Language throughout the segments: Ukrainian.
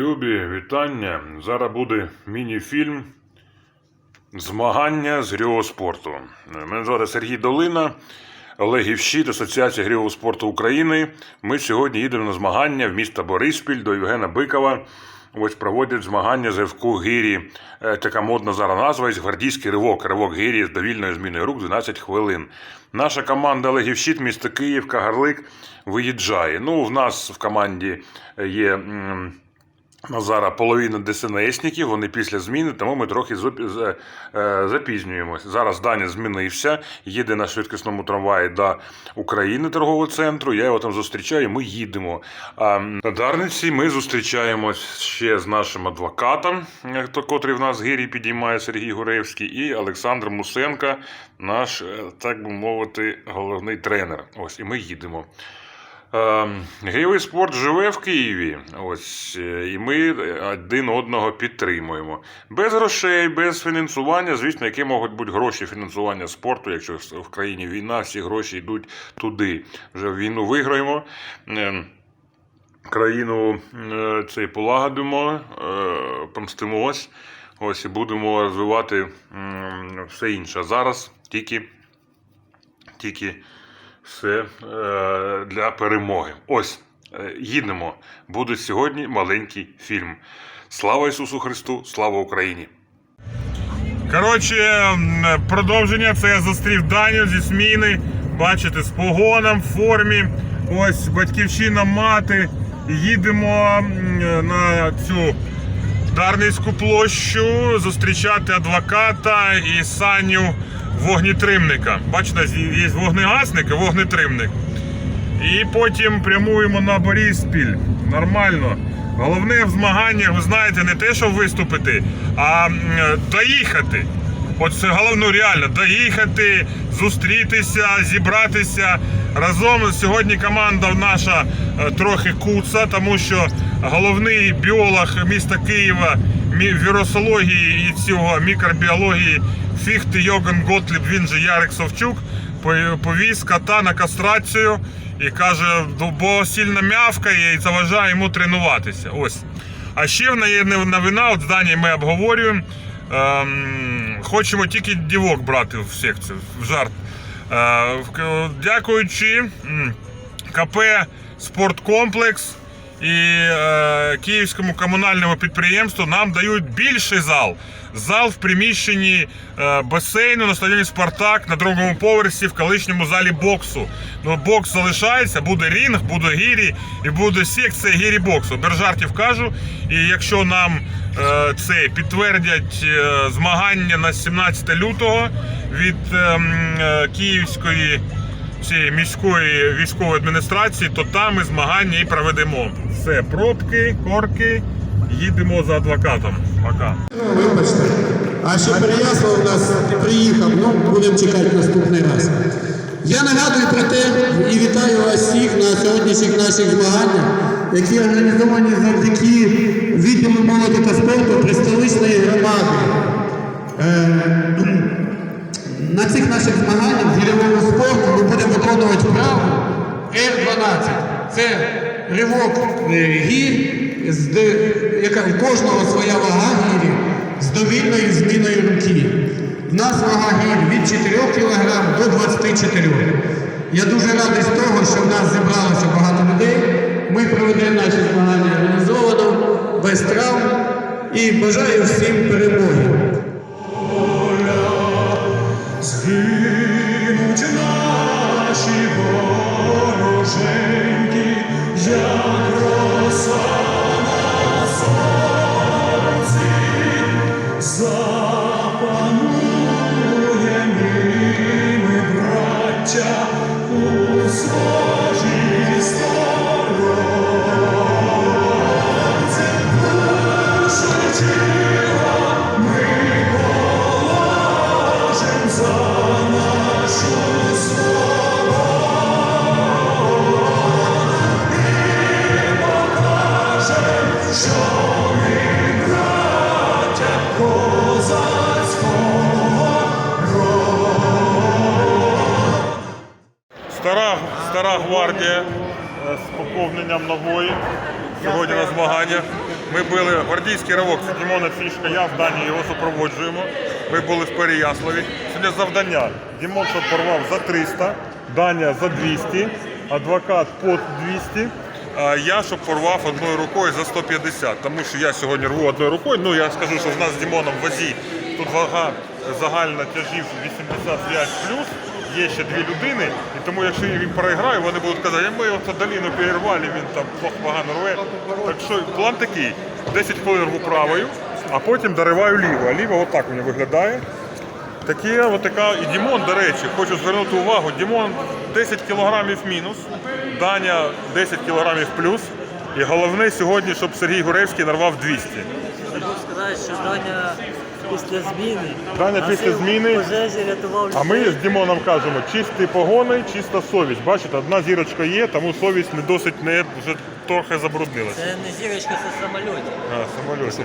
Любі, вітання. Зараз буде міні-фільм Змагання з грівого спорту. Мене звати Сергій Долина, Олегів Щит, Асоціація грівого спорту України. Ми сьогодні їдемо на змагання в місто Бориспіль до Євгена Бикова. Ось проводять змагання з ривку гірі. Е, Така модна зараз назва гвардійський ривок. Ривок гірі з довільною зміною рук 12 хвилин. Наша команда Олегів Щит, місто Київ, Кагарлик виїжджає. Ну, в нас в команді є. м, Зараз половина ДСНСників, вони після зміни, тому ми трохи е, запізнюємось. Зараз Даня змінився, їде на швидкісному трамваї до України торгового центру. Я його там зустрічаю, ми їдемо. А на Дарниці ми зустрічаємось ще з нашим адвокатом, е, котрий в нас гирі підіймає Сергій Гуревський, і Олександр Мусенко, наш, е, так би мовити, головний тренер. Ось і ми їдемо. Е, Грівий спорт живе в Києві. Ось, е, і ми один одного підтримуємо. Без грошей, без фінансування. Звісно, які можуть бути гроші фінансування спорту, якщо в країні війна, всі гроші йдуть туди. Вже війну виграємо. е, Країну е, цей полагодимо, е, помстимось. Ось і будемо розвивати все інше. Зараз тільки, тільки все е, для перемоги. Ось, е, їдемо. Буде сьогодні маленький фільм. Слава Ісусу Христу! Слава Україні! Коротше, продовження це я зустрів Даню зі зміни. Бачите, з погоном, в формі. Ось батьківщина мати. Їдемо на цю Дарницьку площу зустрічати адвоката і Саню вогнетримника. Бачите, є вогнегасник і вогнетримник. І потім прямуємо на Боріспіль. Нормально. Головне в змаганнях, ви знаєте, не те, щоб виступити, а доїхати. От це головне реально доїхати, зустрітися, зібратися. Разом сьогодні команда наша е, трохи куца, тому що головний біолог міста Києва вірусології і цього мікробіології Фіхти Йоган Готліб, він же Ярик Совчук, по- повіз кота на кастрацію і каже, бо сильно м'явкає і заважає йому тренуватися. Ось. А ще в неї новина, от з Данією ми обговорюємо. Ем, хочемо тільки дівок брати в секцію, в жарт. Е, дякуючи КП Спорткомплекс і е, Київському комунальному підприємству нам дають більший зал. Зал в приміщенні е, басейну на стадіоні Спартак на другому поверсі в колишньому залі боксу. Ну, бокс залишається, буде рінг, буде гірі і буде секція гірі боксу. Без жартів кажу. І якщо нам е, це підтвердять е, змагання на 17 лютого від ем, е, Київської цієї міської військової адміністрації, то там ми змагання і проведемо. Все, пробки, корки, їдемо за адвокатом. Пока. Ну, вибачте. А ще Переяслав у нас приїхав, ну будемо чекати наступний раз. Я нагадую про те і вітаю вас всіх на сьогоднішніх наших змаганнях, які організовані завдяки відділу молоді та спорту при громади. Е, на цих наших змаганнях з гірьового спорту ми будемо виконувати вправу Р-12. Це ривок е, гір, яка у кожного своя вага гірі з довільною зміною руки. В нас вага гір від 4 кг до 24 Я дуже радий з того, що в нас зібралося багато людей. Ми проведемо наші змагання організовано, без травм і бажаю всім перемоги. Згинуть наші вороженьки, як роса гвардія е, з поповненням нової. Сьогодні на змаганнях. Ми були гвардійський ривок, це Дімона фішка, я в Данії його супроводжуємо. Ми були в Переяславі. Сьогодні завдання. Дімон, щоб порвав за 300, Даня за 200, адвокат по 200. А я, щоб порвав одною рукою за 150, тому що я сьогодні рву одною рукою. Ну я скажу, що в нас з Дімоном в вазі тут вага загальна тяжів 85 плюс. Є ще дві людини, і тому якщо він програє, вони будуть казати, «А ми оце доліну перервали, він там погано рве. Так що план такий: 10 хвилин рву правою, а потім дориваю ліво. А ліво отак нього виглядає. Таке, от така, і Дімон, до речі, хочу звернути увагу. Дімон 10 кілограмів мінус, Даня 10 кілограмів плюс. І головне сьогодні, щоб Сергій Гуревський нарвав 200. Хочу сказати, що Даня після зміни Даня після зміни. пожежі рятував А ми з Дімоном кажемо, чисті погони, чиста совість. Бачите, одна зірочка є, тому совість не досить не вже трохи забруднилася. Це не зірочка, це самоліт. А, самольоті.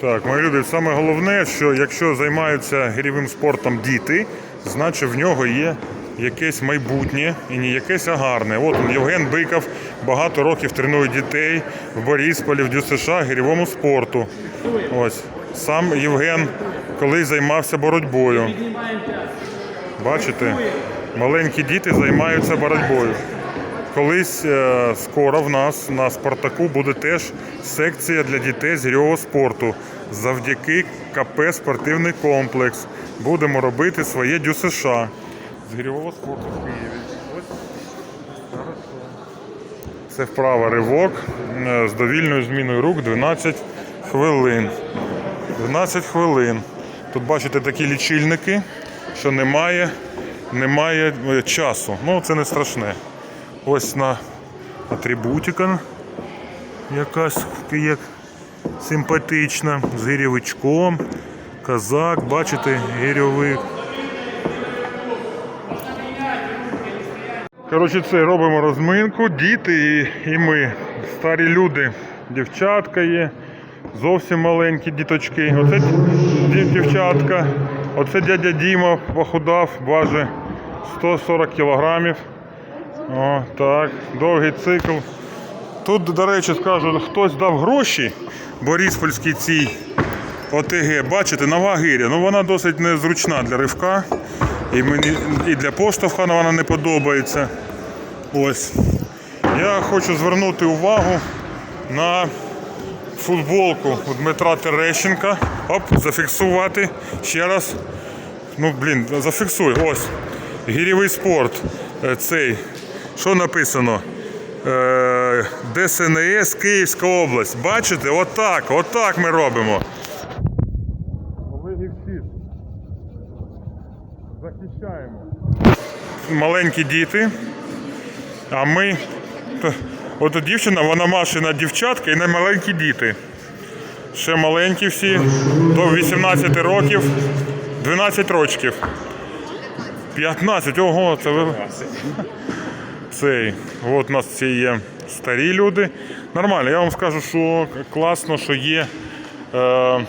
Так, мої люди, саме головне, що якщо займаються гірєвим спортом діти, значить в нього є якесь майбутнє і не якесь, а гарне. От Євген Биков багато років тренує дітей в Борисполі, в ДЮСШ гірєвому спорту. Ось. Сам Євген колись займався боротьбою. Бачите, маленькі діти займаються боротьбою. Колись е, скоро в нас на Спартаку буде теж секція для дітей з гірьового спорту. Завдяки КП спортивний комплекс. Будемо робити своє ДЮСШ з гірьового спорту в Києві. Це вправа ривок е, з довільною зміною рук 12 хвилин. 12 хвилин. Тут бачите такі лічильники, що немає, немає е, часу. Ну, це не страшне. Ось на атрибутика якась є симпатична, з гірьовичком. Казак, бачите, гірьовик. Коротше, це робимо розминку, діти і, і ми. Старі люди, дівчатка є, зовсім маленькі діточки. Оце дівчатка, оце дядя Діма похудав, важить 140 кілограмів. О, так, довгий цикл. Тут, до речі, скажу, хтось дав гроші Бориспольській цій ОТГ. Бачите, нова гиря. Ну вона досить незручна для ривка. І мені і для поштовха вона не подобається. Ось. Я хочу звернути увагу на футболку у Дмитра Терещенка. Оп, зафіксувати. Ще раз. Ну, блін, зафіксуй. Ось. Гірєвий спорт. Е, Цей. Що написано? Е, ДСНС Київська область. Бачите? Отак, отак ми робимо. Олегів Фіт. Захищаємо. Маленькі діти. А ми. От дівчина, вона машина дівчатка і не маленькі діти. Ще маленькі всі, до 18 років, 12 років. 15, ого, це ви. Цей. От у нас ці є старі люди. Нормально, я вам скажу, що класно, що є. Е,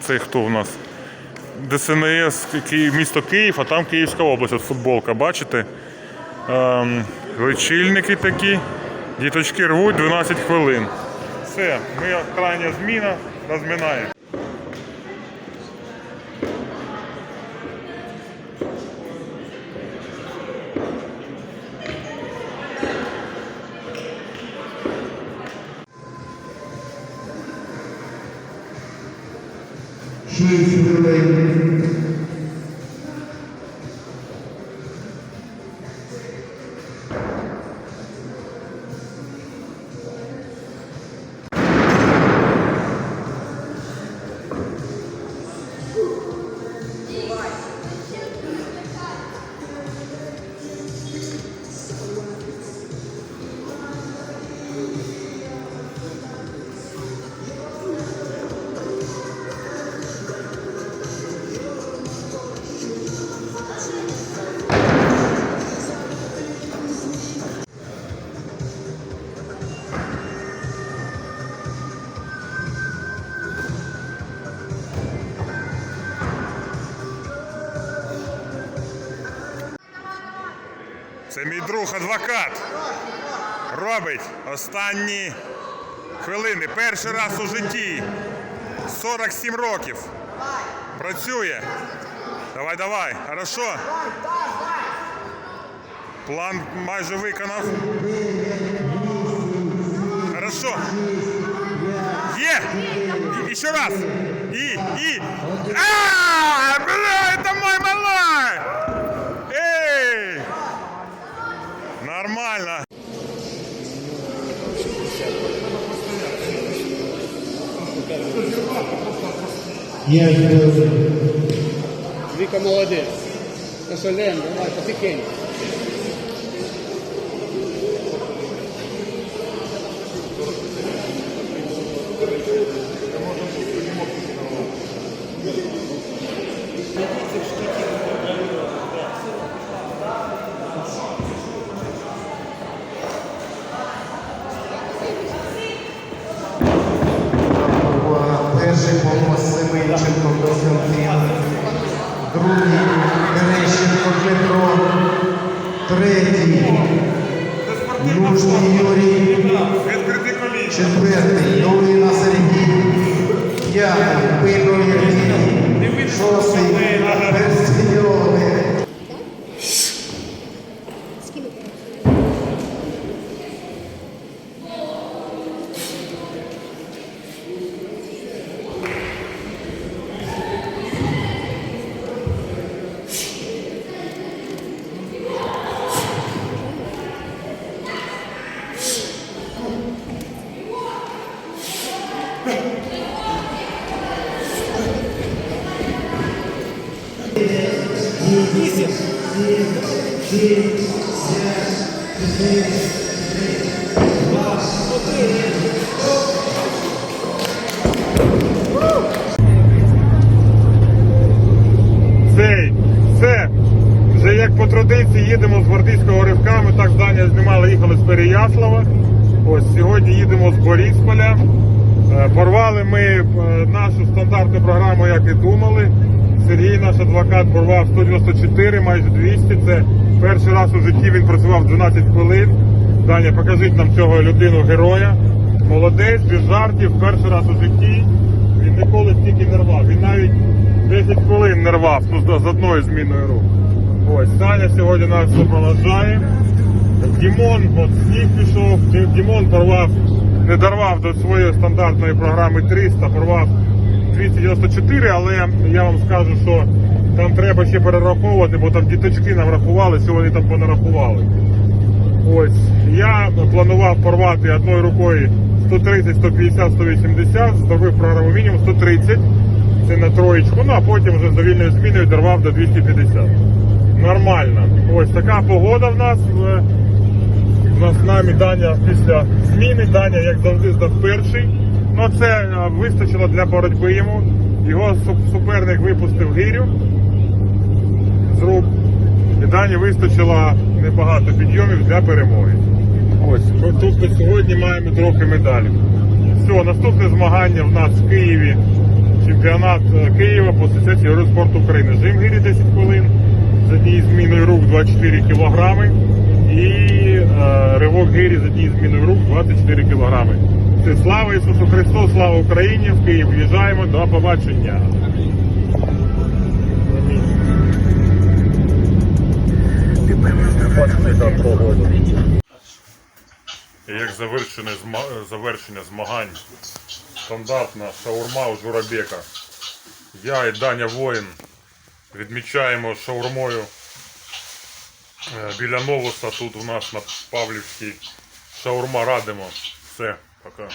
цей хто в нас? ДСНС місто Київ, а там Київська область, от футболка, бачите? Ем, личильники такі. Діточки рвуть 12 хвилин. Все, ми крайня зміна, розминаємо. Шість хвилин. Це мій друг адвокат. Робить останні хвилини. Перший раз у житті. 47 років. Працює. Давай, давай. Хорошо. План майже виконав. Хорошо. Є! І, ще раз. І, і. А, Я Віка молодець. Кошелем, давай, потихеньку. Третій. Южний Юрій, четвертий. Долина Сергій, п'ятий. Пино Євгеній, шостий їдемо з гвардійського ривка. Ми так здання знімали, їхали з Переяслава. Ось сьогодні їдемо з Борисполя. Е, Порвали ми е, нашу стандартну програму, як і думали. Сергій, наш адвокат, порвав 194, майже 200. Це перший раз у житті він працював 12 хвилин. Даня, покажіть нам цього людину героя. Молодець, без жартів, перший раз у житті. Він ніколи стільки не рвав. Він навіть 10 хвилин не рвав ну, з- одною зміною рук. Ось Саня сьогодні нас супроводжає. Дімон, от сніг пішов, Дімон порвав, не дорвав до своєї стандартної програми 300, порвав 294, але я вам скажу, що там треба ще перераховувати, бо там діточки нам рахували, сьогодні там понарахували. Ось я планував порвати одною рукою 130, 150, 180, зробив програму мінімум 130. Це на троєчку, ну а потім вже з довільною зміною дорвав до 250. Нормально. Ось така погода в нас. У нас з нами Даня після зміни. Даня, як завжди, здав перший. Ну це е, вистачило для боротьби йому. Його суперник випустив гирю з рук. І Дані вистачило небагато підйомів для перемоги. Ось, тобто сьогодні маємо трохи медалів. Все, наступне змагання в нас в Києві. Чемпіонат е, Києва по асоціації Героїв спорту України. Жим гирі 10 хвилин. З однією зміною рук 24 кілограми. І е, ривок гирі з однією зміною рук 24 кілограми. Це слава Ісусу Христу, слава Україні! В Київ в'їжджаємо. До побачення. Як завершене завершення змагань, стандартна шаурма у Журабека. Я і Даня Воїн відмічаємо шаурмою е, біля Новуса. Тут у нас на Павлівській шаурма радимо. Все, пока.